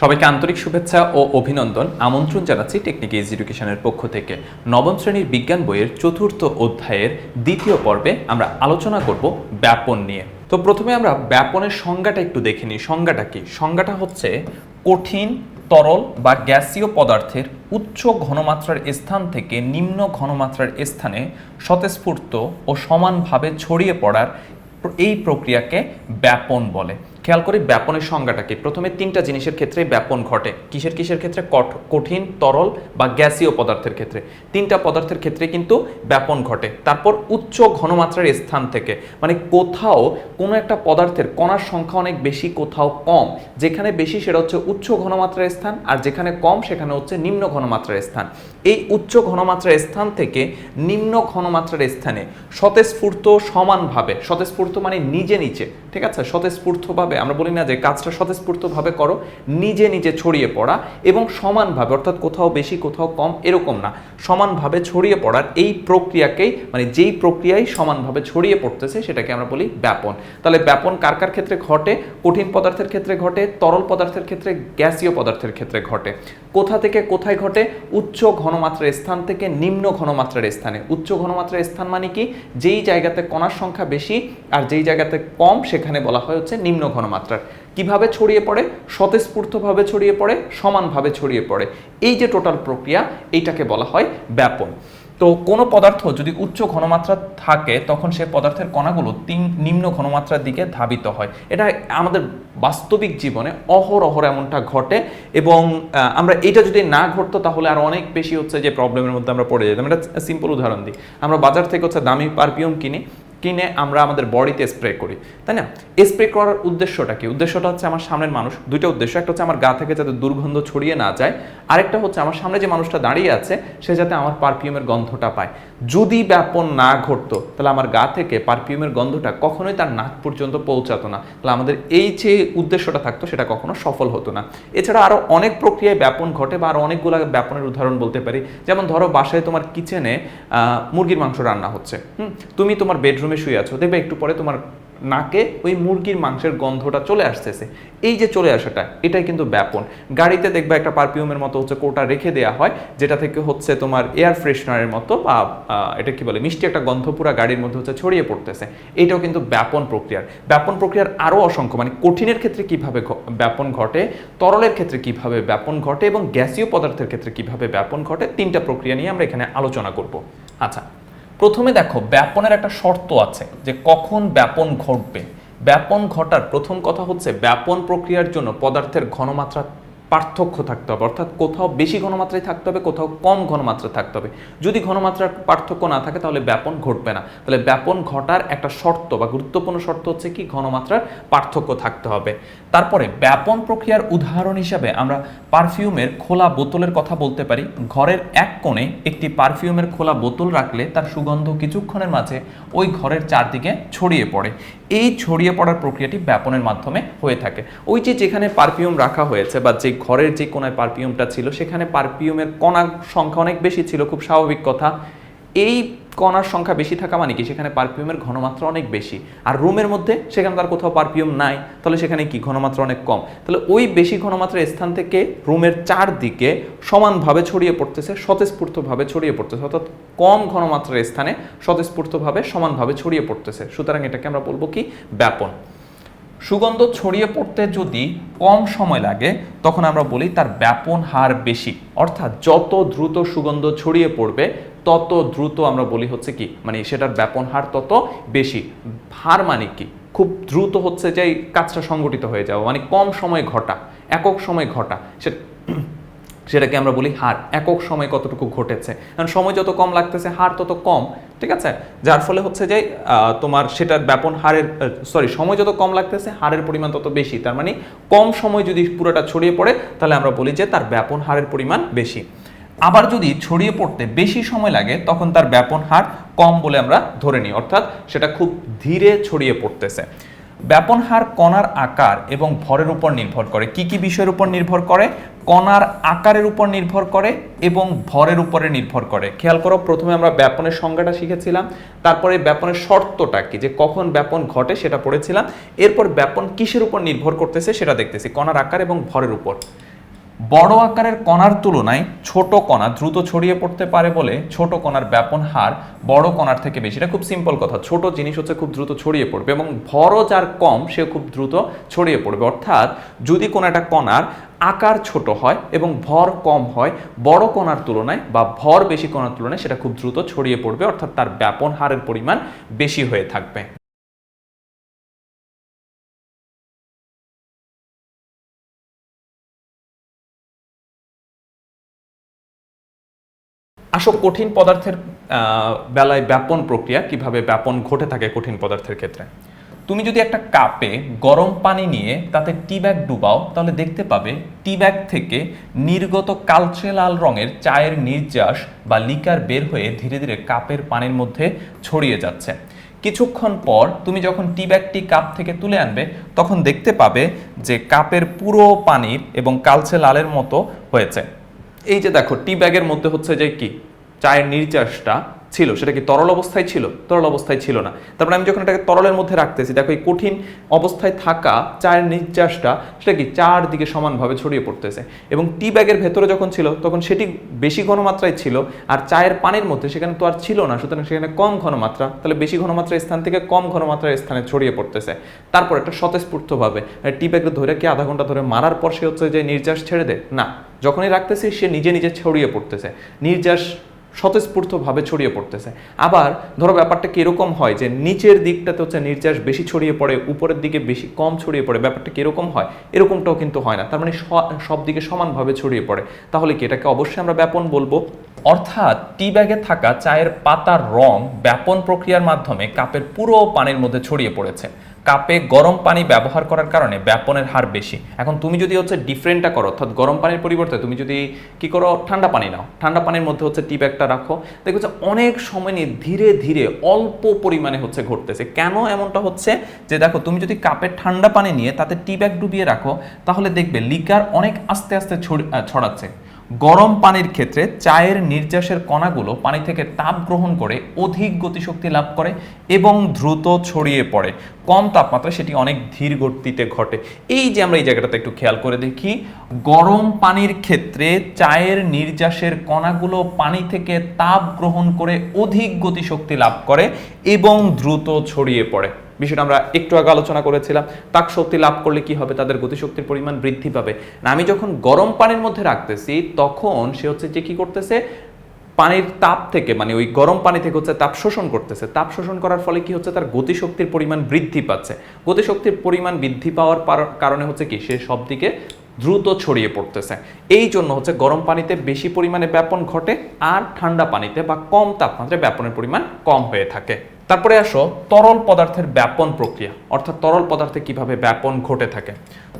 সবাইকে আন্তরিক শুভেচ্ছা ও অভিনন্দন। আমন্ত্রণ জানাচ্ছি টেকনিক ইজ এডুকেশনের পক্ষ থেকে। নবম শ্রেণির বিজ্ঞান বইয়ের চতুর্থ অধ্যায়ের দ্বিতীয় পর্বে আমরা আলোচনা করব ব্যাপন নিয়ে। তো প্রথমে আমরা ব্যাপনের সংজ্ঞাটা একটু দেখে নিই। সংজ্ঞাটা কি? সংজ্ঞাটা হচ্ছে কঠিন, তরল বা গ্যাসীয় পদার্থের উচ্চ ঘনমাত্রার স্থান থেকে নিম্ন ঘনমাত্রার স্থানে স্বতঃস্ফূর্ত ও সমানভাবে ছড়িয়ে পড়ার এই প্রক্রিয়াকে ব্যাপন বলে। খেয়াল করি ব্যাপনের সংজ্ঞাটা কি? প্রথমে তিনটা জিনিসের ক্ষেত্রে ব্যাপন ঘটে। কিসের কিসের ক্ষেত্রে? কঠ- কঠিন, তরল বা গ্যাসীয় পদার্থের ক্ষেত্রে। তিনটা পদার্থের ক্ষেত্রে কিন্তু ব্যাপন ঘটে। তারপর উচ্চ ঘনমাত্রার স্থান থেকে মানে কোথাও কোনো একটা পদার্থের কণার সংখ্যা অনেক বেশি, কোথাও কম। যেখানে বেশি সেটা হচ্ছে উচ্চ ঘনমাত্রার স্থান, আর যেখানে কম সেখানে হচ্ছে নিম্ন ঘনমাত্রার স্থান। এই উচ্চ ঘনমাত্রার স্থান থেকে নিম্ন ঘনমাত্রার স্থানে স্বতঃস্ফূর্ত সমানভাবে, স্বতঃস্ফূর্ত মানে নিজে নিচে, ঠিক আছে? স্বতঃস্ফূর্তভাবে আমরা বলি না যে কাজটা স্বতঃস্ফূর্তভাবে করো, নিজে নিজে ছড়িয়ে পড়া এবং সমানভাবে, অর্থাৎ কোথাও বেশি, কোথাও কম, এরকম না। সমানভাবে ছড়িয়ে পড়ার এই প্রক্রিয়াকেই মানে যেই প্রক্রিয়ায় সমানভাবে ছড়িয়ে পড়তেছে, সেটাকে আমরা বলি ব্যাপন। তাহলে ব্যাপন কার কার ক্ষেত্রে ঘটে? কঠিন পদার্থের ক্ষেত্রে ঘটে, তরল পদার্থের ক্ষেত্রে, গ্যাসীয় পদার্থের ক্ষেত্রে ঘটে। কোথা থেকে কোথায় ঘটে? উচ্চ ঘনমাত্রার স্থান থেকে নিম্ন ঘনমাত্রার স্থানে। উচ্চ ঘনমাত্রার স্থান মানে কি? যেই জায়গাতে কণার সংখ্যা বেশি আর যেই জায়গাতে কম, সেখানে বলা হয় হচ্ছে নিম্ন ঘনমাত্রার। কীভাবে ছড়িয়ে পড়ে? স্বতঃস্ফূর্তভাবে ছড়িয়ে পড়ে, সমানভাবে ছড়িয়ে পড়ে। এই যে টোটাল প্রক্রিয়া, এইটাকে বলা হয় ব্যাপন। তো কোনো পদার্থ যদি উচ্চ ঘনমাত্রা থাকে, তখন সে পদার্থের কণাগুলো তিন নিম্ন ঘনমাত্রার দিকে ধাবিত হয়। এটা আমাদের বাস্তবিক জীবনে অহরহর এমনটা ঘটে এবং আমরা এটা যদি না ঘটতো, তাহলে আর অনেক বেশি হচ্ছে যে প্রবলেমের মধ্যে আমরা পড়ে যেতাম। এটা সিম্পল উদাহরণ দিই। আমরা বাজার থেকে হচ্ছে দামি পারফিউম কিনি কিনে আমরা আমাদের বডিতে স্প্রে করি, তাই না? স্প্রে করার উদ্দেশ্যটা কি? উদ্দেশ্যটা হচ্ছে আমার সামনের মানুষ, দুইটা উদ্দেশ্য, একটা হচ্ছে আমার গা থেকে যাতে দুর্গন্ধ ছড়িয়ে না যায়, আরেকটা হচ্ছে আমার সামনে যে মানুষটা দাঁড়িয়ে আছে, সে যাতে আমার পারফিউমের গন্ধটা পায়। যদি ব্যাপন না ঘটতো, তাহলে আমার গা থেকে পারফিউমের গন্ধটা কখনোই তার নাক পর্যন্ত পৌঁছাতো না। তাহলে আমাদের এই যে উদ্দেশ্যটা থাকতো, সেটা কখনো সফল হতো না। এছাড়া আরও অনেক প্রক্রিয়ায় ব্যাপন ঘটে বা আরও অনেকগুলো ব্যাপনের উদাহরণ বলতে পারি। যেমন ধরো, বাসায় তোমার কিচেনে মুরগির মাংস রান্না হচ্ছে। হুম? তুমি তোমার বেডরুমে শুয়ে আছো। দেখবে একটু পরে তোমার নাকে ওই মুরগির মাংসের গন্ধটা চলে আসতেছে। এই যে চলে আসাটা, এটাই কিন্তু ব্যাপন। গাড়িতে দেখবে একটা পারফিউমের মতো হচ্ছে কোটা রেখে দেওয়া হয়, যেটা থেকে হচ্ছে তোমার এয়ার ফ্রেশনারের মতো বা এটা কি বলে, মিষ্টি একটা গন্ধ পুরা গাড়ির মধ্যে হচ্ছে ছড়িয়ে পড়তেছে। এটাও কিন্তু ব্যাপন প্রক্রিয়ার। ব্যাপন প্রক্রিয়ার আরও অসংখ্য মানে কঠিনের ক্ষেত্রে কীভাবে ব্যাপন ঘটে, তরলের ক্ষেত্রে কীভাবে ব্যাপন ঘটে এবং গ্যাসীয় পদার্থের ক্ষেত্রে কীভাবে ব্যাপন ঘটে, তিনটা প্রক্রিয়া নিয়ে আমরা এখানে আলোচনা করব। আচ্ছা প্রথমে দেখো, ব্যাপনের একটা শর্ত আছে যে কখন ব্যাপন ঘটবে। ব্যাপন ঘটার প্রথম কথা হচ্ছে ব্যাপন প্রক্রিয়ার জন্য পদার্থের ঘনমাত্রা পার্থক্য থাকতে হবে। অর্থাৎ কোথাও বেশি ঘনমাত্রায় থাকতে হবে, কোথাও কম ঘনমাত্রা থাকতে হবে। যদি ঘনমাত্রার পার্থক্য না থাকে, তাহলে ব্যাপন ঘটবে না। তাহলে ব্যাপন ঘটার একটা শর্ত বা গুরুত্বপূর্ণ শর্ত হচ্ছে কি? ঘনমাত্রার পার্থক্য থাকতে হবে। তারপরে ব্যাপন প্রক্রিয়ার উদাহরণ হিসাবে আমরা পারফিউমের খোলা বোতলের কথা বলতে পারি। ঘরের এক কোণে একটি পারফিউমের খোলা বোতল রাখলে তার সুগন্ধ কিছুক্ষণের মাঝে ওই ঘরের চারদিকে ছড়িয়ে পড়ে। এই ছড়িয়ে পড়ার প্রক্রিয়াটি ব্যাপনের মাধ্যমে হয়ে থাকে। ওই যে যেখানে পারফিউম রাখা হয়েছে বা যে ঘরের যে কোনায় পারফিউমটা ছিল, সেখানে পারফিউমের কণার সংখ্যা অনেক বেশি ছিল, খুব স্বাভাবিক কথা। এই কণার সংখ্যা বেশি থাকা মানে কি? সেখানে পারফিউমের ঘনমাত্রা অনেক বেশি। আর রুমের মধ্যে সেখানে তার কোথাও পারফিউম নাই, তাহলে সেখানে কি? ঘনমাত্রা অনেক কম। তাহলে ওই বেশি ঘনমাত্রার স্থান থেকে রুমের চারদিকে সমানভাবে ছড়িয়ে পড়তেছে, স্বতঃস্ফূর্তভাবে ছড়িয়ে পড়তেছে, অর্থাৎ কম ঘনমাত্রার স্থানে স্বতঃস্ফূর্তভাবে সমানভাবে ছড়িয়ে পড়তেছে। সুতরাং এটাকে আমরা বলব কি? ব্যাপন। সুগন্ধ ছড়িয়ে পড়তে যদি কম সময় লাগে, তখন আমরা বলি তার ব্যাপন হার বেশি। অর্থাৎ যত দ্রুত সুগন্ধ ছড়িয়ে পড়বে, তত দ্রুত আমরা বলি হচ্ছে কি মানে সেটার ব্যাপন হার তত বেশি। হার মানে কি? খুব দ্রুত হচ্ছে যে কাজটা সংগঠিত হয়ে যাওয়া মানে কম সময় ঘটা, একক সময় ঘটা। সে সেটাকে আমরা বলি হার। একক সময় কতটুকু ঘটেছে? কারণ সময় যত কম লাগতেছে, হার তত কম, ঠিক আছে? যার ফলে হচ্ছে যে তোমার সেটার ব্যাপন হারের সরি সময় যত কম লাগতেছে, হারের পরিমাণ তত বেশি। তার মানে কম সময় যদি পুরোটা ছড়িয়ে পড়ে, তাহলে আমরা বলি যে তার ব্যাপন হারের পরিমাণ বেশি। আবার যদি ছড়িয়ে পড়তে বেশি সময় লাগে, তখন তার ব্যাপন হার কম বলে আমরা ধরে নিই। অর্থাৎ সেটা খুব ধীরে ছড়িয়ে পড়তেছে। ব্যাপন হার কণার আকার এবং ভরের উপর নির্ভর করে। কি কি বিষয়ের উপর নির্ভর করে? কণার আকারের উপর নির্ভর করে এবং ভরের উপরে নির্ভর করে। খেয়াল করো, প্রথমে আমরা ব্যাপনের সংজ্ঞাটা শিখেছিলাম, তারপরে ব্যাপনের শর্তটা কি, যে কখন ব্যাপন ঘটে সেটা পড়েছিলাম, এরপর ব্যাপন কিসের উপর নির্ভর করতেছে সেটা দেখতেছি, কণার আকার এবং ভরের উপর। বড় আকারের কণার তুলনায় ছোট কণা দ্রুত ছড়িয়ে পড়তে পারে বলে ছোট কণার ব্যাপন হার বড় কণার থেকে বেশি। এটা খুব সিম্পল কথা। ছোট জিনিস হচ্ছে খুব দ্রুত ছড়িয়ে পড়বে এবং ভরও যার কম সে খুব দ্রুত ছড়িয়ে পড়বে। অর্থাৎ যদি কোনো একটা কণার আকার ছোট হয় এবং ভর কম হয়, বড় কণার তুলনায় বা ভর বেশি কণার তুলনায় সেটা খুব দ্রুত ছড়িয়ে পড়বে। অর্থাৎ তার ব্যাপন হারের পরিমাণ বেশি হয়ে থাকবে। আসো কঠিন পদার্থের বেলায় ব্যাপন প্রক্রিয়া, কীভাবে ব্যাপন ঘটে থাকে কঠিন পদার্থের ক্ষেত্রে। তুমি যদি একটা কাপে গরম পানি নিয়ে তাতে টি ব্যাগ ডুবাও, তাহলে দেখতে পাবে টি ব্যাগ থেকে নির্গত কালচে লাল রঙের চায়ের নির্যাস বা লিকার বের হয়ে ধীরে ধীরে কাপের পানির মধ্যে ছড়িয়ে যাচ্ছে। কিছুক্ষণ পর তুমি যখন টি ব্যাগটি কাপ থেকে তুলে আনবে, তখন দেখতে পাবে যে কাপের পুরো পানির এবং কালচে লালের মতো হয়েছে। এই যে দেখো, টি ব্যাগের মধ্যে হচ্ছে যে কি? চায়ের নির্যাসটা ছিল, সেটা কি তরল অবস্থায় ছিল? তরল অবস্থায় ছিল না। তারপরে আমি যখন এটাকে তরলের মধ্যে রাখতেছি, দেখো এই কঠিন অবস্থায় থাকা চায়ের নির্যাসটা, সেটা কি চারদিকে সমানভাবে ছড়িয়ে পড়তেছে। এবং টি ব্যাগের ভেতরে যখন ছিল, তখন সেটি বেশি ঘনমাত্রায় ছিল, আর চায়ের পানির মধ্যে সেখানে তো আর ছিল না, সুতরাং সেখানে কম ঘনমাত্রা তাহলে বেশি ঘনমাত্রার স্থান থেকে কম ঘনমাত্রার স্থানে ছড়িয়ে পড়তেছে। তারপর একটা স্বতঃস্ফূর্তভাবে টি ব্যাগে ধরে কি আধা ঘণ্টা ধরে মারার পর সে হচ্ছে যে নির্যাস ছেড়ে দেয়? না। যখনই রাখতেছে, সে নিজে নিজে ছড়িয়ে পড়তেছে। নির্যাস স্বতঃস্ফূর্তভাবে ছড়িয়ে পড়তেছে। আবার ধরো ব্যাপারটা কীরকম হয় যে নিচের দিকটাতে হচ্ছে নির্যাস বেশি ছড়িয়ে পড়ে, উপরের দিকে বেশি কম ছড়িয়ে পড়ে, ব্যাপারটা কীরকম হয়? এরকমটাও কিন্তু হয় না। তার মানে সব দিকে সমানভাবে ছড়িয়ে পড়ে। তাহলে কি এটাকে অবশ্যই আমরা ব্যাপন বলব? অর্থাৎ টি ব্যাগে থাকা চায়ের পাতার রং ব্যাপন প্রক্রিয়ার মাধ্যমে কাপের পুরো পানির মধ্যে ছড়িয়ে পড়েছে। কাপে গরম পানি ব্যবহার করার কারণে ব্যাপনের হার বেশি। এখন তুমি যদি হচ্ছে ডিফারেন্টটা করো, অর্থাৎ গরম পানির পরিবর্তে তুমি যদি কি করো, ঠান্ডা পানি নাও। ঠান্ডা পানির মধ্যে হচ্ছে টি ব্যাগটা রাখো। দেখো যে অনেক সময় নিয়ে ধীরে ধীরে অল্প পরিমাণে হচ্ছে ঘটতেছে। কেন এমনটা হচ্ছে? যে দেখো, তুমি যদি কাপে ঠান্ডা পানি নিয়ে তাতে টি ব্যাগ ডুবিয়ে রাখো, তাহলে দেখবে লিকার অনেক আস্তে আস্তে ছড়ি- ছড়াচ্ছে। গরম পানির ক্ষেত্রে চায়ের নির্যাসের কণাগুলো পানি থেকে তাপ গ্রহণ করে অধিক গতিশক্তি লাভ করে এবং দ্রুত ছড়িয়ে পড়ে। কম তাপমাত্রা সেটি অনেক ধীর গতিতে ঘটে। এই যে আমরা এই জায়গাটাতে একটু খেয়াল করে দেখি, গরম পানির ক্ষেত্রে চায়ের নির্যাসের কণাগুলো পানি থেকে তাপ গ্রহণ করে অধিক গতিশক্তি লাভ করে এবং দ্রুত ছড়িয়ে পড়ে। বিষয়টা আমরা একটু আগে আলোচনা করেছিলাম। তাক শক্তি লাভ করলে কি হবে? তাদের গতিশক্তির পরিমাণ বৃদ্ধি পাবে। আমি যখন গরম পানির মধ্যে রাখতেছি, তখন সে হচ্ছে যে কি করতেছে? পানির তাপ থেকে মানে ওই গরম পানি থেকে হচ্ছে তাপ শোষণ করতেছে। তাপ শোষণ করার ফলে কি হচ্ছে? তার গতিশক্তির পরিমাণ বৃদ্ধি পাচ্ছে। গতিশক্তির পরিমাণ বৃদ্ধি পাওয়ার কারণে হচ্ছে কি? সে সব দিকে দ্রুত ছড়িয়ে পড়তেছে। এই জন্য হচ্ছে গরম পানিতে বেশি পরিমাণে ব্যাপন ঘটে, আর ঠান্ডা পানিতে বা কম তাপমাত্রায় ব্যাপনের পরিমাণ কম হয়ে থাকে। তারপরে আসো তরল পদার্থের ব্যাপন প্রক্রিয়া অর্থাৎ তরল পদার্থে কীভাবে ব্যাপন ঘটে থাকে।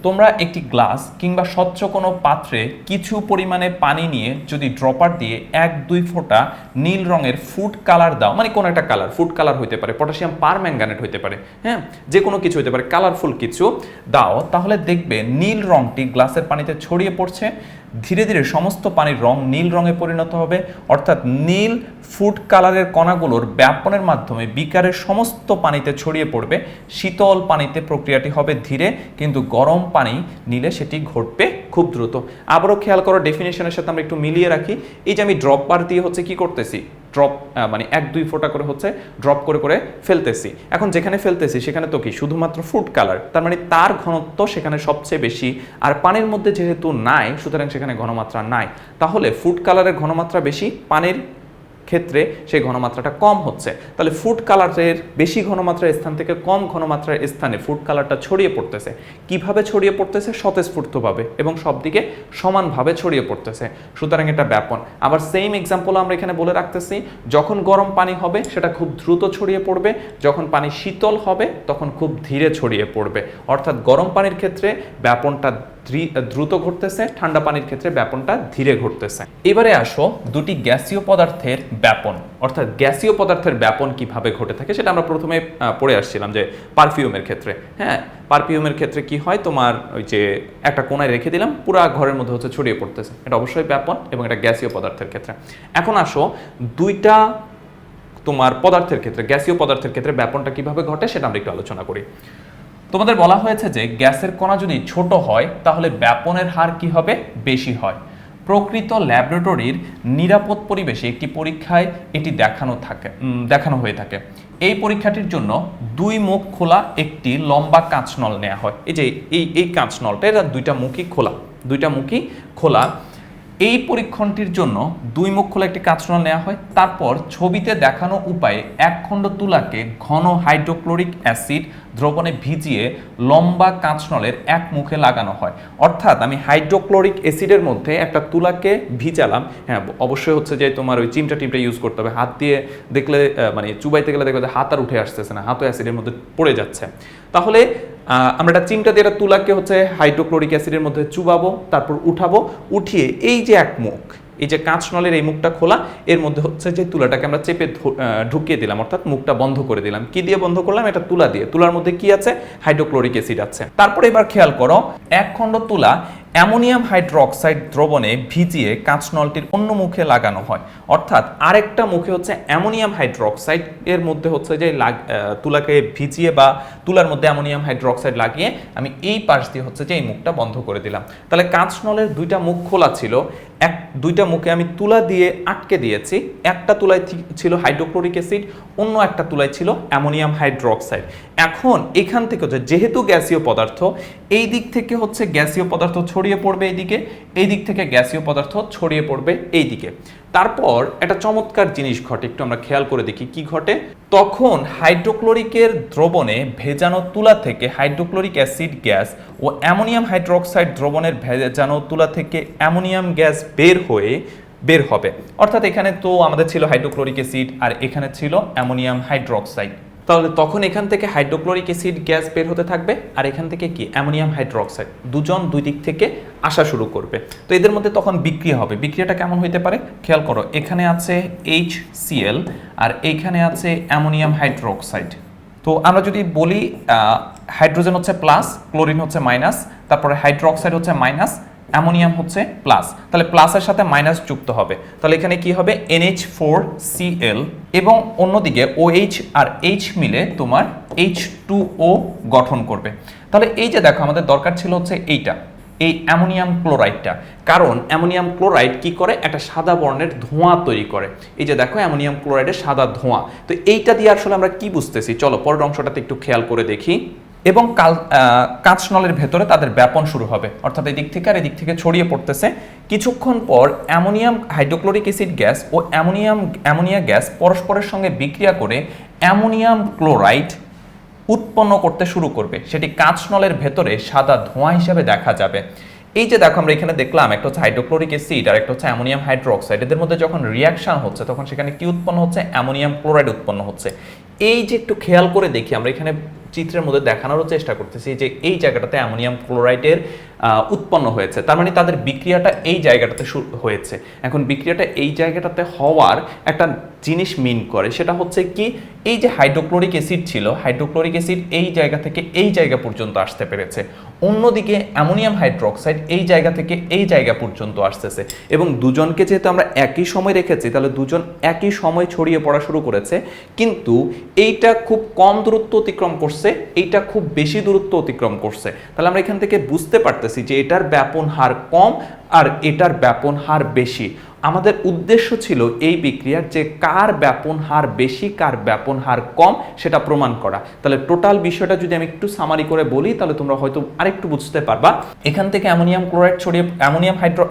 তোমরা একটি গ্লাস কিংবা স্বচ্ছ কোনো পাত্রে কিছু পরিমাণে পানি নিয়ে যদি ড্রপার দিয়ে এক, দুই ফোঁটা নীল রঙের ফুড কালার দাও মানে কোনো একটা কালার, ফুড কালার হইতে পারে, পটাশিয়াম পার ম্যাঙ্গানেট হইতে পারে হ্যাঁ? যে কোনো কিছু হইতে পারে, কালারফুল কিছু দাও, তাহলে দেখবে নীল রংটি গ্লাসের পানিতে ছড়িয়ে পড়ছে, ধীরে ধীরে সমস্ত পানির রং নীল রঙে পরিণত হবে, অর্থাৎ নীল ফুড কালারের কণাগুলোর ব্যাপনের মাধ্যমে বিকারের সমস্ত পানিতে ছড়িয়ে পড়বে, শীতল পানিতে প্রক্রিয়াটি হবে ধীরে, কিন্তু গরম পানি নিলে সেটি ঘটবে খুব দ্রুত। আবারও খেয়াল করো ডেফিনেশনের সাথে আমরা একটু মিলিয়ে রাখি। এই যে আমি ড্রপ বার দিয়ে হচ্ছে কি করতেছি? ড্রপ মানে এক, দুই ফোঁটা করে হচ্ছে ড্রপ করে করে ফেলতেছি। এখন যেখানে ফেলতেছি সেখানে তো কি? শুধুমাত্র ফুড কালার তার মানে তার ঘনত্ব সেখানে সবচেয়ে বেশি। আর পানির মধ্যে যেহেতু নাই, সুতরাং সেখানে ঘনমাত্রা নাই। তাহলে ফুড কালারের ঘনমাত্রা বেশি, পানির ক্ষেত্রে সেই ঘনমাত্রাটা কম হচ্ছে। তাহলে ফুড কালারের বেশি ঘনমাত্রার স্থান থেকে কম ঘনমাত্রার স্থানে ফুড কালারটা ছড়িয়ে পড়তেছে। কীভাবে ছড়িয়ে পড়তেছে? স্বতঃস্ফূর্তভাবে এবং সব দিকে সমানভাবে ছড়িয়ে পড়তেছে। সুতরাং এটা ব্যাপন। আবার সেম এক্সাম্পল আমরা এখানে বলে রাখতেছি, যখন গরম পানি হবে, সেটা খুব দ্রুত ছড়িয়ে পড়বে। যখন পানি শীতল হবে, তখন খুব ধীরে ছড়িয়ে পড়বে। অর্থাৎ গরম পানির ক্ষেত্রে ব্যাপনটা দ্রুত ঘটতেছে, ঠান্ডা পানির ক্ষেত্রে ব্যাপনটা ধীরে ঘটতেছে। এবারে আসো দুটি গ্যাসীয় পদার্থের ব্যাপন, অর্থাৎ গ্যাসীয় পদার্থের ব্যাপন কীভাবে ঘটে থাকে সেটা আমরা প্রথমে পড়ে আসছিলাম যে পারফিউমের ক্ষেত্রে। হ্যাঁ পারফিউমের ক্ষেত্রে কি হয়? তোমার ওই যে একটা কোনায় রেখে দিলাম, পুরা ঘরের মধ্যে হচ্ছে ছড়িয়ে পড়তেছে। এটা অবশ্যই ব্যাপন এবং এটা গ্যাসীয় পদার্থের ক্ষেত্রে। এখন আসো দুইটা তোমার পদার্থের ক্ষেত্রে, গ্যাসীয় পদার্থের ক্ষেত্রে ব্যাপনটা কীভাবে ঘটে সেটা আমরা একটু আলোচনা করি। তোমাদের বলা হয়েছে যে গ্যাসের কণা যদি ছোট হয়, তাহলে ব্যাপনের হার কি হবে? বেশি হয়। প্রকৃত ল্যাবরেটরির নিরাপদ পরিবেশে একটি পরীক্ষায় এটি দেখানো থাকে দেখানো হয়ে থাকে। এই পরীক্ষাটির জন্য দুই মুখ খোলা, একটি লম্বা কাঁচনল নেওয়া হয়। এই যে এই এই কাঁচনলটা, এটা দুইটা মুখই খোলা, দুইটা মুখই খোলা। এই পরীক্ষণটির জন্য দুই মুখ খোলা, একটি কাঁচনল নেওয়া হয়। তারপর ছবিতে দেখানো উপায়ে এক খণ্ড তুলাকে ঘন হাইড্রোক্লোরিক অ্যাসিড দ্রবণে ভিজিয়ে লম্বা কাঁচনলের এক মুখে লাগানো হয়। অর্থাৎ আমি হাইড্রোক্লোরিক অ্যাসিডের মধ্যে একটা তুলাকে ভিজালাম। হ্যাঁ অবশ্যই হচ্ছে যে তোমার ওই চিমটা টিমটা ইউজ করতে হবে। হাত দিয়ে দেখলে মানে চুবাইতে গেলে দেখবে যে হাত আর উঠে আসতেছে না, হাতও অ্যাসিডের মধ্যে পড়ে যাচ্ছে। তাহলে আমরা একটা চিমটা দিয়ে তুলাকে হচ্ছে হাইড্রোক্লোরিক অ্যাসিডের মধ্যে চুবাবো, তারপর উঠাবো, উঠিয়ে এই যে এক মুখ এই যে কাঁচ নলের এই মুখটা খোলা, এর মধ্যে হচ্ছে যে তুলাটাকে আমরা চেপে ঢুকিয়ে দিলাম, অর্থাৎ মুখটা বন্ধ করে দিলাম। কি দিয়ে বন্ধ করলাম? এটা তুলা দিয়ে। তুলার মধ্যে কি আছে? হাইড্রোক্লোরিক অ্যাসিড আছে। তারপরে এবার খেয়াল করো, এক খণ্ড তুলা অ্যামোনিয়াম হাইড্রোক্সাইড দ্রবণে ভিজিয়ে কাঁচ নলটির অন্য মুখে লাগানো হয়। অর্থাৎ আরেকটা মুখে হচ্ছে অ্যামোনিয়াম হাইড্রোক্সাইড, এর মধ্যে হচ্ছে যে তুলাকে ভিজিয়ে বা তুলার মধ্যে অ্যামোনিয়াম হাইড্রোক্সাইড লাগিয়ে আমি এই পাশ দিয়ে হচ্ছে যে এই মুখটা বন্ধ করে দিলাম। তাহলে কাঁচ নলের দুইটা মুখ খোলা ছিল এক, দুইটা মুখে আমি তুলা দিয়ে আটকে দিয়েছি। একটা তুলায় ছিল হাইড্রোক্লোরিক অ্যাসিড, অন্য একটা তুলায় ছিল অ্যামোনিয়াম হাইড্রোক্সাইড। এখন এখান থেকে হচ্ছে, যেহেতু গ্যাসীয় পদার্থ, এই দিক থেকে হচ্ছে গ্যাসীয় পদার্থ ছড়িয়ে পড়বে এইদিকে এই দিক থেকে গ্যাসীয় পদার্থ ছড়িয়ে পড়বে এই দিকে। তারপর একটা চমৎকার জিনিস ঘটে, একটু আমরা খেয়াল করে দেখি কি ঘটে। তখন হাইড্রোক্লোরিকের দ্রবণে ভেজানো তুলা থেকে হাইড্রোক্লোরিক অ্যাসিড গ্যাস ও অ্যামোনিয়াম হাইড্রোক্সাইড দ্রবণের ভেজানো তুলা থেকে অ্যামোনিয়াম গ্যাস বের হয়ে বের হবে। অর্থাৎ এখানে তো আমাদের ছিল হাইড্রোক্লোরিক অ্যাসিড আর এখানে ছিল অ্যামোনিয়াম হাইড্রোক্সাইড। তাহলে তখন এখান থেকে হাইড্রোক্লোরিক অ্যাসিড গ্যাস বের হতে থাকবে, আর এখান থেকে কি? Ammonium hydroxide. দুজন দুই দিক থেকে আসা শুরু করবে। তো এদের মধ্যে তখন বিক্রিয়া হবে। বিক্রিয়াটা কেমন হইতে পারে? খেয়াল করো, এখানে আছে এইচ সিএল আর এইখানে আছে অ্যামোনিয়াম হাইড্রোক্সাইড। তো আমরা যদি বলি হাইড্রোজেন হচ্ছে প্লাস, ক্লোরিন হচ্ছে মাইনাস, তারপরে হাইড্রোক্সাইড হচ্ছে মাইনাস অ্যামোনিয়াম হচ্ছে প্লাস। তাহলে প্লাসের সাথে মাইনাস যুক্ত হবে। তাহলে এখানে কি হবে? এনএইচ ফোর সিএল এবং অন্যদিকে OH আর এইচ মিলে তোমার এইচ টু ও গঠন করবে। তাহলে এই যে দেখো, আমাদের দরকার ছিল হচ্ছে এইটা, এই অ্যামোনিয়াম ক্লোরাইডটা। কারণ অ্যামোনিয়াম ক্লোরাইড কি করে? একটা সাদা বর্ণের ধোঁয়া তৈরি করে। এই যে দেখো, অ্যামোনিয়াম ক্লোরাইডের সাদা ধোঁয়া। তো এইটা দিয়ে আসলে আমরা কি বুঝতেছি? চলো, পরের অংশটাতে একটু খেয়াল করে দেখি। এবং কাল আহ, কাঁচ নলের ভেতরে তাদের ব্যাপন শুরু হবে। অর্থাৎ এদিক থেকে আর এদিক থেকে ছড়িয়ে পড়তেছে। কিছুক্ষণ পর অ্যামোনিয়াম হাইড্রোক্লোরিক অ্যাসিড গ্যাস ও অ্যামোনিয়াম অ্যামোনিয়া গ্যাস পরস্পরের সঙ্গে বিক্রিয়া করে অ্যামোনিয়াম ক্লোরাইড উৎপন্ন করতে শুরু করবে। সেটি কাঁচ নলের ভেতরে সাদা ধোঁয়া হিসাবে দেখা যাবে। এই যে দেখো আমরা এখানে দেখলাম একটা হচ্ছে হাইড্রোক্লোরিক অ্যাসিড আর একটা হচ্ছে অ্যামোনিয়াম হাইড্রোক্সাইড। এদের মধ্যে যখন রিয়াকশন হচ্ছে তখন সেখানে কি উৎপন্ন হচ্ছে? অ্যামোনিয়াম ক্লোরাইড উৎপন্ন হচ্ছে। এই যে একটু খেয়াল করে দেখি আমরা এখানে চিত্রের মধ্যে দেখানোরও চেষ্টা করতেছি যে এই জায়গাটাতে অ্যামোনিয়াম ক্লোরাইডের উৎপন্ন হয়েছে। তার মানে তাদের বিক্রিয়াটা এই জায়গাটাতে শুরু হয়েছে। এখন বিক্রিয়াটা এই জায়গাটাতে হওয়ার একটা জিনিস মিন করে, সেটা হচ্ছে কি, এই যে হাইড্রোক্লোরিক অ্যাসিড ছিল, হাইড্রোক্লোরিক অ্যাসিড এই জায়গা থেকে এই জায়গা পর্যন্ত আসতে পেরেছে। অন্যদিকে অ্যামোনিয়াম হাইড্রোক্সাইড এই জায়গা থেকে এই জায়গা পর্যন্ত আসতেছে। এবং দুজনকে যেহেতু আমরা একই সময় রেখেছি, তাহলে দুজন একই সময় ছড়িয়ে পড়া শুরু করেছে। কিন্তু এইটা খুব কম দূরত্ব অতিক্রম করছে, এইটা খুব বেশি দূরত্ব অতিক্রম করছে। তাহলে আমরা এখান থেকে বুঝতে পারতেছি যে এটার ব্যাপন হার কম আর এটার ব্যাপন হার বেশি। আমাদের উদ্দেশ্য ছিল এই বিক্রিয়ার যে কার ব্যাপন হার বেশি, কার ব্যাপন হার কম, সেটা প্রমাণ করা। তাহলে টোটাল বিষয়টা যদি আমি একটু সামারি করে বলি, তাহলে তোমরা হয়তো আরেকটু বুঝতে পারবা। এখান থেকে অ্যামোনিয়াম ক্লোরাইড ছড়িয়ে, অ্যামোনিয়াম হাইড্রো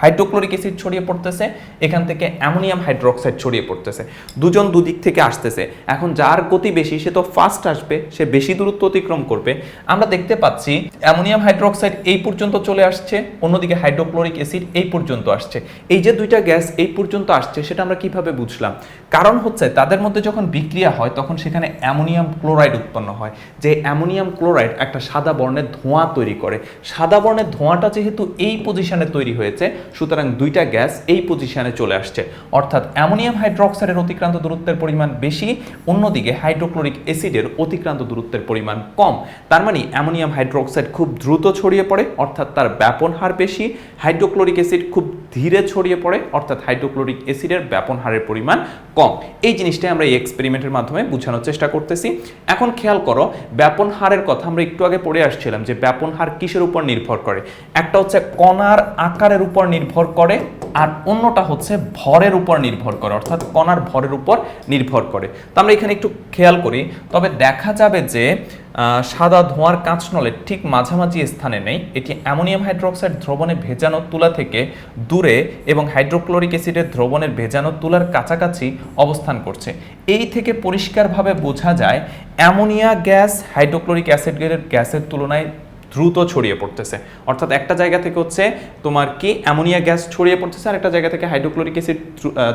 হাইড্রোক্লোরিক অ্যাসিড ছড়িয়ে পড়তেছে, এখান থেকে অ্যামোনিয়াম হাইড্রোক্সাইড ছড়িয়ে পড়তেছে। দুজন দুদিক থেকে আসতেছে। এখন যার গতি বেশি, সে তো ফাস্ট আসবে, সে বেশি দূরত্ব অতিক্রম করবে। আমরা দেখতে পাচ্ছি, অ্যামোনিয়াম হাইড্রোক্সাইড এই পর্যন্ত চলে আসছে, অন্যদিকে হাইড্রোক্লোরিক অ্যাসিড এই পর্যন্ত আসছে। এই যে দুইটা গ্যাস এই পর্যন্ত আসছে, সেটা আমরা কীভাবে বুঝলাম? কারণ হচ্ছে, তাদের মধ্যে যখন বিক্রিয়া হয়, তখন সেখানে অ্যামোনিয়াম ক্লোরাইড উৎপন্ন হয়। যে অ্যামোনিয়াম ক্লোরাইড একটা সাদা বর্ণের ধোঁয়া তৈরি করে। সাদা বর্ণের ধোঁয়াটা যেহেতু এই পজিশনে তৈরি হয়েছে সুতরাং দুইটা গ্যাস এই পজিশনে চলে আসছে। অর্থাৎ অ্যামোনিয়াম হাইড্রোক্সাইডের অতিক্রান্ত দূরত্বের পরিমাণ বেশি, অন্যদিকে হাইড্রোক্লোরিক অ্যাসিডের অতিক্রান্ত দূরত্বের পরিমাণ কম। তার মানে অ্যামোনিয়াম হাইড্রোক্সাইড খুব দ্রুত ছড়িয়ে পড়ে, অর্থাৎ তার ব্যাপন হার বেশি। হাইড্রোক্লোরিক অ্যাসিড খুব ধীরে ছড়িয়ে পড়ে, অর্থাৎ হাইড্রোক্লোরিক অ্যাসিডের ব্যাপন হারের পরিমাণ কম। এই জিনিসটাই আমরা এই এক্সপেরিমেন্টের মাধ্যমে বোঝানোর চেষ্টা করতেছি। এখন খেয়াল করো, ব্যাপন হারের কথা আমরা একটু আগে পড়ে আসছিলাম যে ব্যাপন হার কিসের উপর নির্ভর করে? একটা হচ্ছে কণার আকারের উপর নির্ভর করে আর অন্যটা হচ্ছে ভরের উপর নির্ভর করে, অর্থাৎ কণার ভরের উপর নির্ভর করে। তো আমরা এখানে একটু খেয়াল করি, তবে দেখা যাবে যে সাদা ধোঁয়ার কাঁচনলের ঠিক মাঝামাঝি স্থানে নেই। এটি অ্যামোনিয়াম হাইড্রোক্সাইড দ্রবণে ভেজানো তুলা থেকে দূরে এবং হাইড্রোক্লোরিক অ্যাসিডের দ্রবণের ভেজানো তুলার কাছাকাছি অবস্থান করছে। এই থেকে পরিষ্কারভাবে বোঝা যায়, অ্যামোনিয়া গ্যাস হাইড্রোক্লোরিক অ্যাসিডের গ্যাসের তুলনায় দ্রুত ছড়িয়ে পড়তেছে। অর্থাৎ একটা জায়গা থেকে হচ্ছে তোমার কি অ্যামোনিয়া গ্যাস ছড়িয়ে পড়তেছে, আর একটা জায়গা থেকে হাইড্রোক্লোরিক অ্যাসিড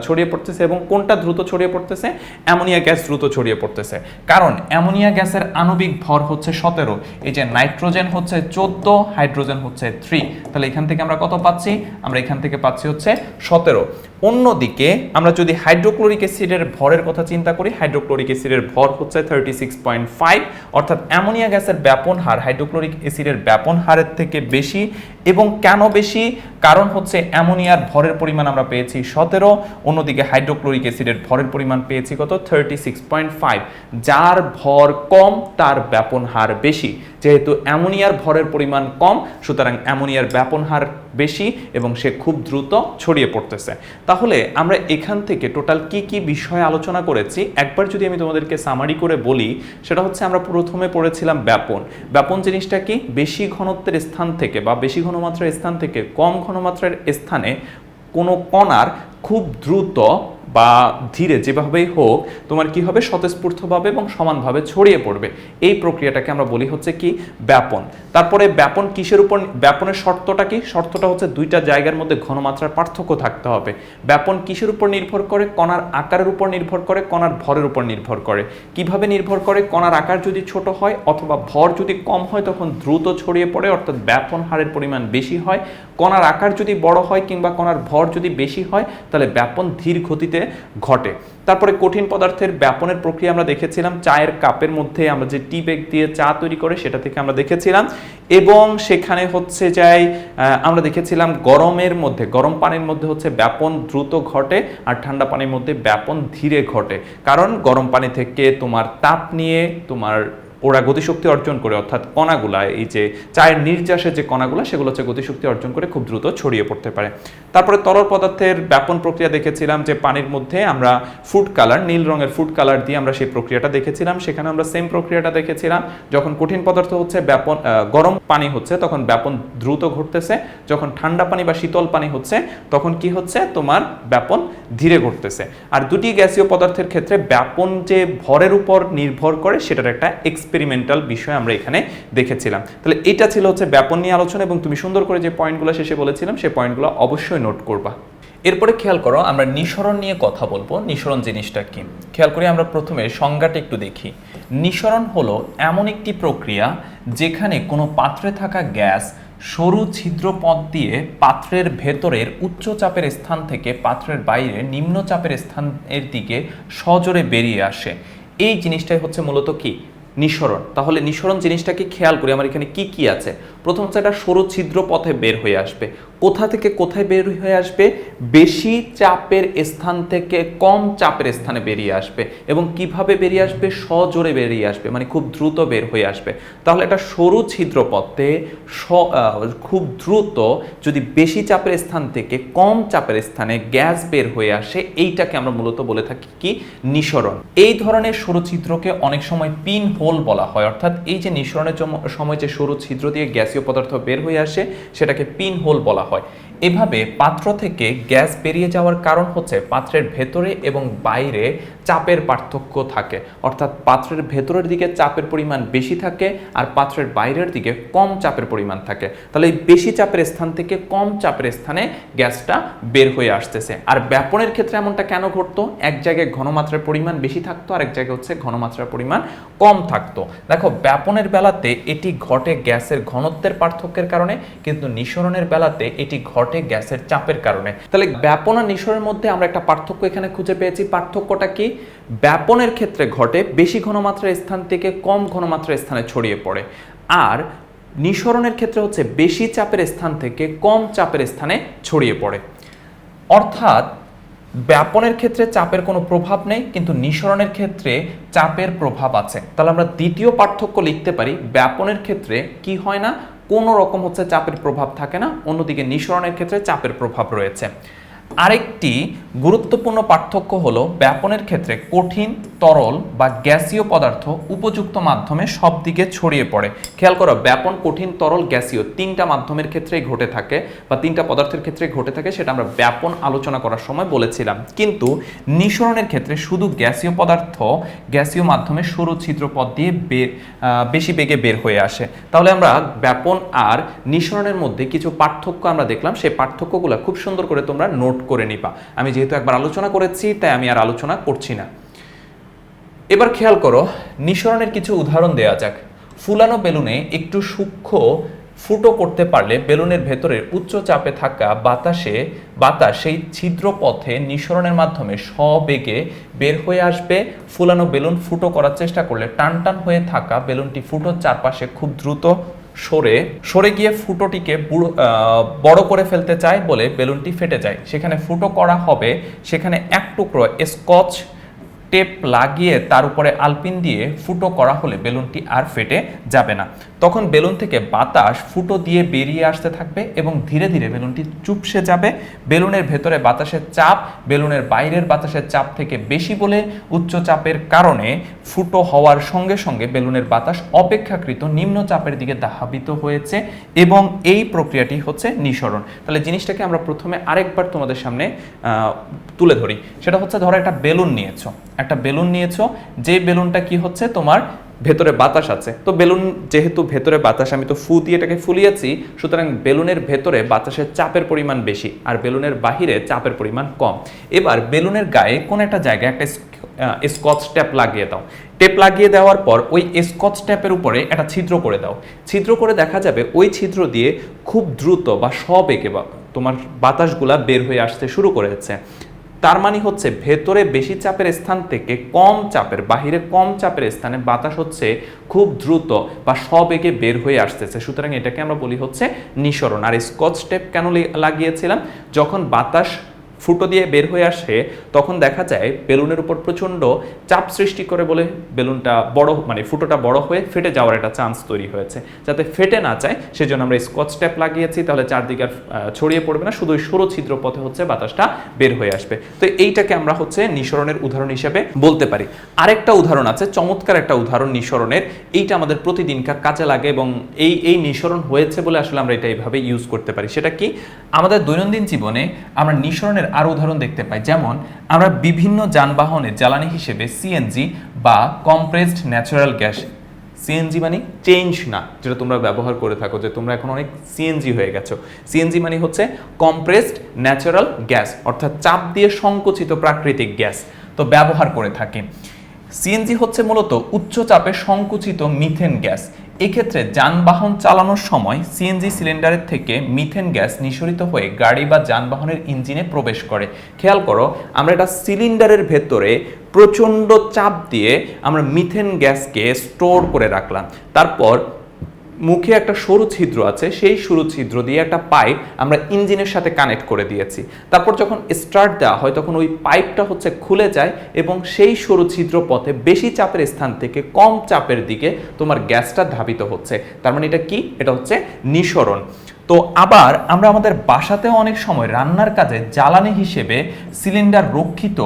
ছড়িয়ে পড়তেছে এবং কোনটা দ্রুত ছড়িয়ে পড়তেছে? অ্যামোনিয়া গ্যাস দ্রুত ছড়িয়ে পড়তেছে। কারণ অ্যামোনিয়া গ্যাসের আণবিক ভর হচ্ছে সতেরো, এই যে নাইট্রোজেন হচ্ছে চোদ্দ, হাইড্রোজেন হচ্ছে থ্রি। তাহলে এখান থেকে আমরা কত পাচ্ছি? আমরা এখান থেকে পাচ্ছি হচ্ছে সতেরো। অন্যদিকে আমরা যদি হাইড্রোক্লোরিক অ্যাসিডের ভরের কথা চিন্তা করি, হাইড্রোক্লোরিক অ্যাসিডের ভর হচ্ছে থার্টি সিক্স পয়েন্ট ফাইভ অর্থাৎ অ্যামোনিয়া গ্যাসের ব্যাপন হার, হাইড্রোক্লোরিক অ্যাসিডের ব্যাপন হারের থেকে বেশি এবং কেন বেশি? কারণ হচ্ছে অ্যামোনিয়ার ভরের পরিমাণ আমরা পেয়েছি সতেরো, অন্যদিকে হাইড্রোক্লোরিক অ্যাসিডের ভরের পরিমাণ পেয়েছি কত? থার্টি সিক্স পয়েন্ট ফাইভ যার ভর কম, তার ব্যাপন হার বেশি। যেহেতু অ্যামোনিয়ার ভরের পরিমাণ কম, সুতরাং অ্যামোনিয়ার ব্যাপন হার বেশি এবং সে খুব দ্রুত ছড়িয়ে পড়তেছে। তাহলে আমরা এখান থেকে টোটাল কি কি বিষয় আলোচনা করেছি? একবার যদি আমি তোমাদেরকে সামারি করে বলি, সেটা হচ্ছে আমরা প্রথমে পড়েছিলাম ব্যাপন। ব্যাপন জিনিসটা কি? বেশি ঘনত্বের স্থান থেকে বা বেশি ঘনমাত্রার স্থান থেকে কম ঘনমাত্রার স্থানে কোনো কণার খুব দ্রুত বা ধীরে যেভাবেই হোক, তোমার কি হবে? স্বতঃস্ফূর্তভাবে এবং সমানভাবে ছড়িয়ে পড়বে। এই প্রক্রিয়াটাকে আমরা বলি হচ্ছে কি? ব্যাপন। তারপরে ব্যাপন কিসের উপর, ব্যাপনের শর্তটা কি? শর্তটা হচ্ছে দুইটা জায়গার মধ্যে ঘনমাত্রার পার্থক্য থাকতে হবে। ব্যাপন কিসের উপর নির্ভর করে? কণার আকারের উপর নির্ভর করে, কণার ভরের উপর নির্ভর করে। কীভাবে নির্ভর করে? কণার আকার যদি ছোট হয় অথবা ভর যদি কম হয়, তখন দ্রুত ছড়িয়ে পড়ে, অর্থাৎ ব্যাপন হারের পরিমাণ বেশি হয়। কণার আকার যদি বড় হয় কিংবা কণার ভর যদি বেশি হয়, তাহলে ব্যাপন ধীর গতিতে ঘটে। তারপরে কঠিন পদার্থের ব্যাপনের প্রক্রিয়া আমরা দেখেছিলাম, চায়ের কাপের মধ্যে আমরা যে টি ব্যাগ দিয়ে চা তৈরি করে সেটা থেকে আমরা দেখেছিলাম এবং সেখানে হচ্ছে যাই আমরা দেখেছিলাম গরমের মধ্যে, গরম পানির মধ্যে হচ্ছে ব্যাপন দ্রুত ঘটে আর ঠান্ডা পানির মধ্যে ব্যাপন ধীরে ঘটে। কারণ গরম পানি থেকে তোমার তাপ নিয়ে, তোমার ওরা গতিশক্তি অর্জন করে, অর্থাৎ কণাগুলা, এই যে চায়ের নির্যাসের যে কণাগুলো, সেগুলো হচ্ছে গতিশক্তি অর্জন করে খুব দ্রুত ছড়িয়ে পড়তে পারে। তারপরে তরল পদার্থের ব্যাপন প্রক্রিয়া দেখেছিলাম যে পানির মধ্যে আমরা ফুড কালার নীল রঙের ফুড কালার দিয়ে আমরা সেই প্রক্রিয়াটা দেখেছিলাম। সেখানে আমরা সেম প্রক্রিয়াটা দেখেছিলাম। যখন কঠিন পদার্থ হচ্ছে ব্যাপন গরম পানি হচ্ছে, তখন ব্যাপন দ্রুত ঘটতেছে। যখন ঠান্ডা পানি বা শীতল পানি হচ্ছে, তখন কি হচ্ছে? তোমার ব্যাপন ধীরে ঘটতেছে। আর দুটি গ্যাসীয় পদার্থের ক্ষেত্রে ব্যাপন যে ভরের উপর নির্ভর করে, সেটার একটা এক্সপেরিমেন্টাল বিষয় আমরা এখানে দেখেছিলাম। তাহলে এটা ছিল হচ্ছে ব্যাপন নিয়ে আলোচনা এবং তুমি সুন্দর করে যে পয়েন্টগুলো শেষে বলেছিলাম সেই পয়েন্টগুলো অবশ্যই নোট করবা। এরপরে খেয়াল করো, আমরা নিঃসরণ নিয়ে কথা বলব, নিঃসরণ জিনিসটা কি? খেয়াল করি আমরা প্রথমে সংজ্ঞাটা একটু দেখি। নিঃসরণ হলো এমন একটি প্রক্রিয়া যেখানে কোনো পাত্রে থাকা গ্যাস সরু ছিদ্র পথ দিয়ে পাত্রের ভেতরের উচ্চ চাপের স্থান থেকে পাত্রের বাইরে নিম্ন চাপের স্থানের দিকে সজোরে বেরিয়ে আসে। এই জিনিসটাই হচ্ছে মূলত কি? নিঃসরণ। তাহলে নিঃসরণ জিনিসটাকে খেয়াল করি, আমার এখানে কি কি আছে? প্রথম হচ্ছে একটা সরু ছিদ্র পথে বের হয়ে আসবে। কোথা থেকে কোথায় বের হয়ে আসবে? বেশি চাপের স্থান থেকে কম চাপের স্থানে বেরিয়ে আসবে এবং কীভাবে বেরিয়ে আসবে? সজোরে বেরিয়ে আসবে মানে খুব দ্রুত বের হয়ে আসবে। তাহলে একটা সরু ছিদ্র পথে স- আহ, খুব দ্রুত যদি বেশি চাপের স্থান থেকে কম চাপের স্থানে গ্যাস বের হয়ে আসে এইটাকে আমরা মূলত বলে থাকি কি? নিঃসরণ। এই ধরনের সরু ছিদ্রকে অনেক সময় পিন হোল বলা হয়। অর্থাৎ এই যে নিঃসরণের সময় যে সরু ছিদ্র দিয়ে গ্যাসীয় পদার্থ বের হয়ে আসে সেটাকে পিন হোল বলা হয়। এভাবে পাত্র থেকে গ্যাস বেরিয়ে যাওয়ার কারণ হচ্ছে পাত্রের ভেতরে এবং বাইরে চাপের পার্থক্য থাকে। অর্থাৎ পাত্রের ভেতরের দিকে চাপের পরিমাণ বেশি থাকে আর পাত্রের বাইরের দিকে কম চাপের পরিমাণ থাকে। তাহলে এই বেশি চাপের স্থান থেকে কম চাপের স্থানে গ্যাসটা বের হয়ে আসতেছে। আর ব্যাপনের ক্ষেত্রে এমনটা কেন ঘটতো? এক জায়গায় ঘনমাত্রার পরিমাণ বেশি থাকতো আর এক জায়গায় হচ্ছে ঘনমাত্রার পরিমাণ কম থাকতো। দেখো, ব্যাপনের বেলাতে এটি ঘটে গ্যাসের ঘনত্বের পার্থক্যের কারণে, কিন্তু নিঃসরণের বেলাতে এটি ঘটে গ্যাসের চাপের কারণে। তাহলে ব্যাপন আর নিঃসরণের মধ্যে আমরা একটা পার্থক্য এখানে খুঁজে পেয়েছি। পার্থক্যটা কি? ব্যাপনের ক্ষেত্রে ঘটে, বেশি ঘনমাত্রার স্থান থেকে কম ঘনমাত্রার স্থানে ছড়িয়ে পড়ে। আর নিঃসরণের ক্ষেত্রে হচ্ছে বেশি চাপের স্থান থেকে কম চাপের স্থানে ছড়িয়ে পড়ে। অর্থাৎ ব্যাপনের ক্ষেত্রে চাপের কোনো প্রভাব নেই, কিন্তু নিঃসরণের ক্ষেত্রে চাপের প্রভাব আছে। তাহলে আমরা দ্বিতীয় পার্থক্য লিখতে পারি, ব্যাপনের ক্ষেত্রে কি হয় না? কোনো রকম হচ্ছে চাপের প্রভাব থাকে না, অন্যদিকে নিঃসরণের ক্ষেত্রে চাপের প্রভাব রয়েছে। আরেকটি গুরুত্বপূর্ণ পার্থক্য হলো ব্যাপনের ক্ষেত্রে কঠিন, তরল বা গ্যাসীয় পদার্থ উপযুক্ত মাধ্যমে সব দিকে ছড়িয়ে পড়ে। খেয়াল করো, ব্যাপন, কঠিন, তরল, গ্যাসীয় তিনটা মাধ্যমের ক্ষেত্রেই ঘটে থাকে বা তিনটা পদার্থের ক্ষেত্রে ঘটে থাকে সেটা আমরা ব্যাপন আলোচনা করার সময় বলেছিলাম। কিন্তু নিঃসরণের ক্ষেত্রে শুধু গ্যাসীয় পদার্থ, গ্যাসীয় মাধ্যমে সরু ছিদ্র পথ দিয়ে বেশি বেগে বের হয়ে আসে। তাহলে আমরা ব্যাপন আর নিঃসরণের মধ্যে কিছু পার্থক্য আমরা দেখলাম। সেই পার্থক্যগুলো খুব সুন্দর করে তোমরা নোট করে নিবা। আমি যেহেতু একবার আলোচনা করেছি, তাই আমি আর আলোচনা করছি না। এবার খেয়াল করো, নিঃসরণের কিছু উদাহরণ দেওয়া যাক। ফুলানো বেলুনে একটু সূক্ষ্ম ফুটো করতে পারলে বেলুনের ভেতরে উচ্চ চাপে থাকা বাতাসে, বাতাস সেই ছিদ্র পথে নিঃসরণের মাধ্যমে সবেগে বের হয়ে আসবে। ফুলানো বেলুন ফুটো করার চেষ্টা করলে টান টান হয়ে থাকা বেলুনটি ফুটোর চারপাশে খুব দ্রুত সরে সরে গিয়ে ফুটোটিকে বুড়ো- করে ফেলতে চায় বলে বেলুনটি ফেটে যায়। সেখানে ফুটো করা হবে, সেখানে এক টুকরো স্কচ টেপ লাগিয়ে তার উপরে আলপিন দিয়ে ফুটো করা হলে বেলুনটি আর ফেটে যাবে না। তখন বেলুন থেকে বাতাস ফুটো দিয়ে বেরিয়ে আসতে থাকবে এবং ধীরে ধীরে বেলুনটি চুপসে যাবে। বেলুনের ভেতরে বাতাসের চাপ, বেলুনের বাইরের বাতাসের চাপ থেকে বেশি বলে উচ্চ চাপের কারণে ফুটো হওয়ার সঙ্গে সঙ্গে বেলুনের বাতাস অপেক্ষাকৃত নিম্ন চাপের দিকে ধাবিত হয়েছে এবং এই প্রক্রিয়াটি হচ্ছে নিঃসরণ। তাহলে জিনিসটাকে আমরা প্রথমে আরেকবার তোমাদের সামনে তুলে ধরি। সেটা হচ্ছে ধরো একটা বেলুন নিয়েছো। একটা বেলুন নিয়েছো, যে বেলুনটা কি হচ্ছে? তোমার ভেতরে বাতাস আছে। তো বেলুন যেহেতু ভেতরে বাতাস, আমি তো ফু দিয়ে এটাকে ফুলিয়েছি, সুতরাং বেলুনের ভেতরে বাতাসের চাপের পরিমাণ বেশি আর বেলুনের বাহিরে চাপের পরিমাণ কম। এবার বেলুনের গায়ে কোন একটা জায়গায় একটা স্কচ ট্যাপ লাগিয়ে দাও। টেপ লাগিয়ে দেওয়ার পর ওই স্কচ ট্যাপের উপরে একটা ছিদ্র করে দাও। ছিদ্র করে দেখা যাবে ওই ছিদ্র দিয়ে খুব দ্রুত বা সবেগে বা, তোমার বাতাসগুলা বের হয়ে আসতে শুরু করেছে। তার মানে হচ্ছে ভেতরে বেশি চাপের স্থান থেকে কম চাপের, বাহিরে কম চাপের স্থানে বাতাস হচ্ছে খুব দ্রুত বা সবেগে বের হয়ে আসতেছে। সুতরাং এটাকে আমরা বলি হচ্ছে নিঃসরণ। আর স্কচ টেপ কেন লাগিয়েছিলাম? যখন বাতাস ফুটো দিয়ে বের হয়ে আসে, তখন দেখা যায় বেলুনের উপর প্রচণ্ড চাপ সৃষ্টি করে বলে বেলুনটা বড় মানে ফুটোটা বড় হয়ে ফেটে যাওয়ার একটা চান্স তৈরি হয়েছে। যাতে ফেটে না যায়, সেজন্য আমরা স্কচ ট্যাপ লাগিয়েছি, তাহলে চারদিকে আর ছড়িয়ে পড়বে না, শুধু ওই সরু ছিদ্র পথে হচ্ছে বাতাসটা বের হয়ে আসবে। তো এইটাকে আমরা হচ্ছে নিঃসরণের উদাহরণ হিসেবে বলতে পারি। আরেকটা উদাহরণ আছে, চমৎকার একটা উদাহরণ নিঃসরণের। এইটা আমাদের প্রতিদিনকার কাজে লাগে এবং এই এই নিঃসরণ হয়েছে বলে আসলে আমরা এটা এইভাবে ইউজ করতে পারি। সেটা কি? আমাদের দৈনন্দিন জীবনে আমরা নিঃসরণের আরও উদাহরণ দেখতে পাই। যেমন, আমরা বিভিন্ন যানবাহনের জ্বালানি হিসেবে সিএনজি বা কম্প্রেসড ন্যাচারাল গ্যাস সিএনজি মানে চেঞ্জ না, যেটা তোমরা ব্যবহার করে থাকো, যে তোমরা এখন অনেক সিএনজি হয়ে গেছো। সিএনজি মানে হচ্ছে কম্প্রেসড ন্যাচারাল গ্যাস অর্থাৎ চাপ দিয়ে সংকুচিত প্রাকৃতিক গ্যাস। তো ব্যবহার করে থাকি। সিএনজি হচ্ছে মূলত উচ্চ চাপে সংকুচিত মিথেন গ্যাস এক্ষেত্রে যানবাহন চালানোর সময় সিএনজি সিলিন্ডারের থেকে মিথেন গ্যাস নিঃসরিত হয়ে গাড়ি বা যানবাহনের ইঞ্জিনে প্রবেশ করে। খেয়াল করো, আমরা এটা সিলিন্ডারের ভেতরে প্রচণ্ড চাপ দিয়ে আমরা মিথেন গ্যাসকে স্টোর করে রাখলাম। তারপর মুখে একটা সরু ছিদ্র আছে, সেই সরু ছিদ্র দিয়ে একটা পাইপ আমরা ইঞ্জিনের সাথে কানেক্ট করে দিয়েছি। তারপর যখন স্টার্ট দেওয়া হয়, তখন ওই পাইপটা হচ্ছে খুলে যায় এবং সেই সরু ছিদ্র পথে বেশি চাপের স্থান থেকে কম চাপের দিকে তোমার গ্যাসটা ধাবিত হচ্ছে। তার মানে এটা কি? এটা হচ্ছে নিঃসরণ। তো আবার আমরা আমাদের বাসাতেও অনেক সময় রান্নার কাজে জ্বালানি হিসেবে সিলিন্ডার রক্ষিত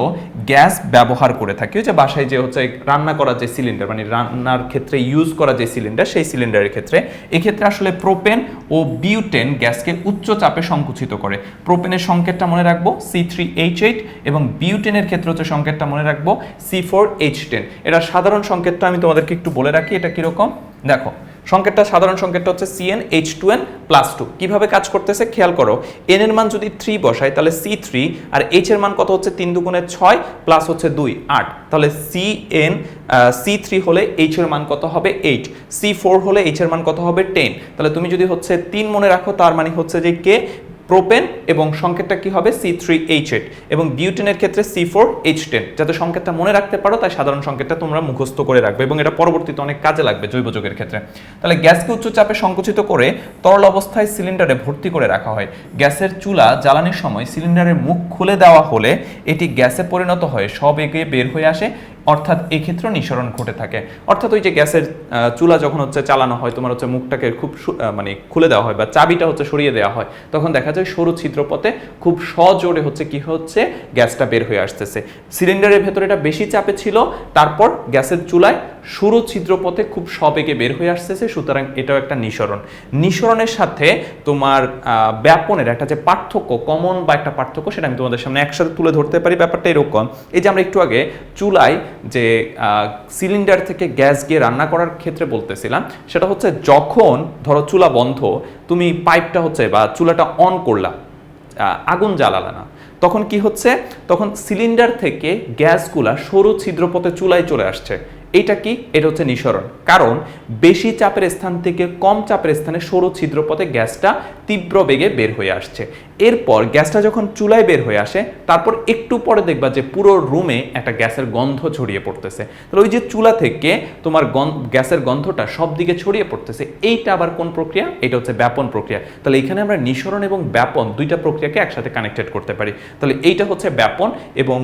গ্যাস ব্যবহার করে থাকি। যে বাসায় যে হচ্ছে রান্না করা যে সিলিন্ডার মানে রান্নার ক্ষেত্রে ইউজ করা যে সিলিন্ডার, সেই সিলিন্ডারের ক্ষেত্রে এক্ষেত্রে আসলে প্রোপেন ও বিউটেন গ্যাসকে উচ্চ চাপে সংকুচিত করে। প্রোপেনের সংকেতটা মনে রাখব সি থ্রি এইচ এইট এবং বিউটেনের ক্ষেত্রে হচ্ছে সংকেতটা মনে রাখব সি ফোর এইচ টেন এটা সাধারণ সংকেতটা আমি তোমাদেরকে একটু বলে রাখি, এটা কীরকম? দেখো সংকেতটা, সাধারণ সংকেতটা হচ্ছে CN H two N plus two কীভাবে কাজ করতেছে খেয়াল করো এন এর মান যদি থ্রি বসাই, তাহলে সি থ্রি আর এইচ এর মান কত হচ্ছে তিন দুগুণে ছয় প্লাস হচ্ছে দুই, আট। তাহলে সি এন সি থ্রি হলে এইচ এর মান কত হবে এইট সি ফোর হলে এইচ এর মান কত হবে টেন তাহলে তুমি যদি হচ্ছে তিন মনে রাখো, তার মানে হচ্ছে যে কে? প্রোপেন এবং সংকেতটা কি হবে? সি থ্রি এইচ এইট এবং বিউটেনের ক্ষেত্রে সি ফোর এইচ টেন যাতে সংকেতটা মনে রাখতে পারো, তাই সাধারণ সংকেতটা তোমরা মুখস্থ করে রাখবে এবং এটা পরবর্তীতে অনেক কাজে লাগবে জৈব যৌগের ক্ষেত্রে। তাহলে গ্যাসকে উচ্চ চাপে সংকুচিত করে তরল অবস্থায় সিলিন্ডারে ভর্তি করে রাখা হয়। গ্যাসের চুলা জ্বালানির সময় সিলিন্ডারের মুখ খুলে দেওয়া হলে এটি গ্যাসে পরিণত হয়ে, সব এগিয়ে বের হয়ে আসে অর্থাৎ এক্ষেত্রেও নিঃসরণ ঘটে থাকে। অর্থাৎ ওই যে গ্যাসের চুলা যখন হচ্ছে চালানো হয়, তোমার হচ্ছে মুখটাকে খুব মানে খুলে দেওয়া হয় বা চাবিটা হচ্ছে সরিয়ে দেওয়া হয়, তখন দেখা যায় সরু ছিদ্রপথে খুব সজোরে হচ্ছে কি হচ্ছে গ্যাসটা বের হয়ে আসতেছে। সিলিন্ডারের ভেতরে এটা বেশি চাপে ছিল, তারপর গ্যাসের চুলায় সরু ছিদ্রপথে খুব সবেগে বের হয়ে আসতেছে, সুতরাং এটাও একটা নিঃসরণ। নিঃসরণের সাথে তোমার ব্যাপনের একটা যে পার্থক্য কমন বা একটা পার্থক্য, সেটা আমি তোমাদের সামনে একসাথে তুলে ধরতে পারি, ব্যাপারটা এরকম। এই যে আমরা একটু আগে চুলায় যে সিলিন্ডার থেকে গ্যাস গিয়ে রান্না করার ক্ষেত্রে বলতেছিলাম, সেটা হচ্ছে যখন ধরো চুলা বন্ধ, তুমি পাইপটা হচ্ছে বা চুলাটা অন করলা আগুন জ্বালালা না, তখন কি হচ্ছে? তখন সিলিন্ডার থেকে গ্যাসগুলা সরু ছিদ্রপথে চুলায় চলে আসছে। এটা কি? এটা হচ্ছে নিঃসরণ। কারণ বেশি চাপের স্থান থেকে কম চাপের স্থানে সরু ছিদ্রপথে গ্যাসটা তীব্র বেগে বের হয়ে আসছে। এরপর গ্যাসটা যখন চুলায় বের হয়ে আসে, তারপর একটু পরে দেখবা যে পুরো রুমে একটা গ্যাসের গন্ধ ছড়িয়ে পড়তেছে। তাহলে ওই যে চুলা থেকে তোমার গ্যাসের গন্ধটা সব দিকে ছড়িয়ে পড়তেছে, এইটা আবার কোন প্রক্রিয়া? এটা হচ্ছে ব্যাপন প্রক্রিয়া। তাহলে এখানে আমরা নিঃসরণ এবং ব্যাপন দুইটা প্রক্রিয়াকে একসাথে কানেক্টেড করতে পারি। তাহলে এইটা হচ্ছে ব্যাপন এবং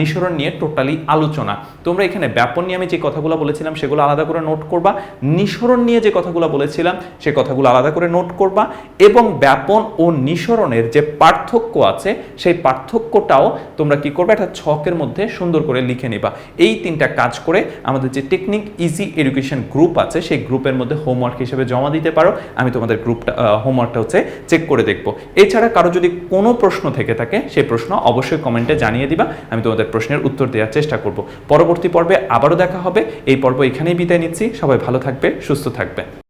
নিঃসরণ নিয়ে টোটালি আলোচনা। তোমরা এখানে ব্যাপন নিয়ে আমি যে কথাগুলো বলেছিলাম, সেগুলো আলাদা করে নোট করবা। নিঃসরণ নিয়ে যে কথাগুলো বলেছিলাম, সে কথাগুলো আলাদা করে নোট করবা এবং ব্যাপন ও নিঃসরণের যে পার্থক্য আছে, সেই পার্থক্যটাও তোমরা কি করবে? একটা ছকের মধ্যে সুন্দর করে লিখে নিবা। এই তিনটা কাজ করে আমাদের যে টেকনিক ইজি এডুকেশন গ্রুপ আছে, সেই গ্রুপের মধ্যে হোমওয়ার্ক হিসেবে জমা দিতে পারো। আমি তোমাদের গ্রুপটা হোমওয়ার্কটা হচ্ছে চেক করে দেখব। এছাড়া কারও যদি কোনো প্রশ্ন থেকে থাকে সেই প্রশ্ন অবশ্যই কমেন্টে জানিয়ে দিবা। আমি তোমাদের প্রশ্নের উত্তর দেওয়ার চেষ্টা করব। পরবর্তী পর্বে আবারও দেখা হবে। এই পর্ব এখানেই বিদায় নিচ্ছি। সবাই ভালো থাকবে, সুস্থ থাকবে।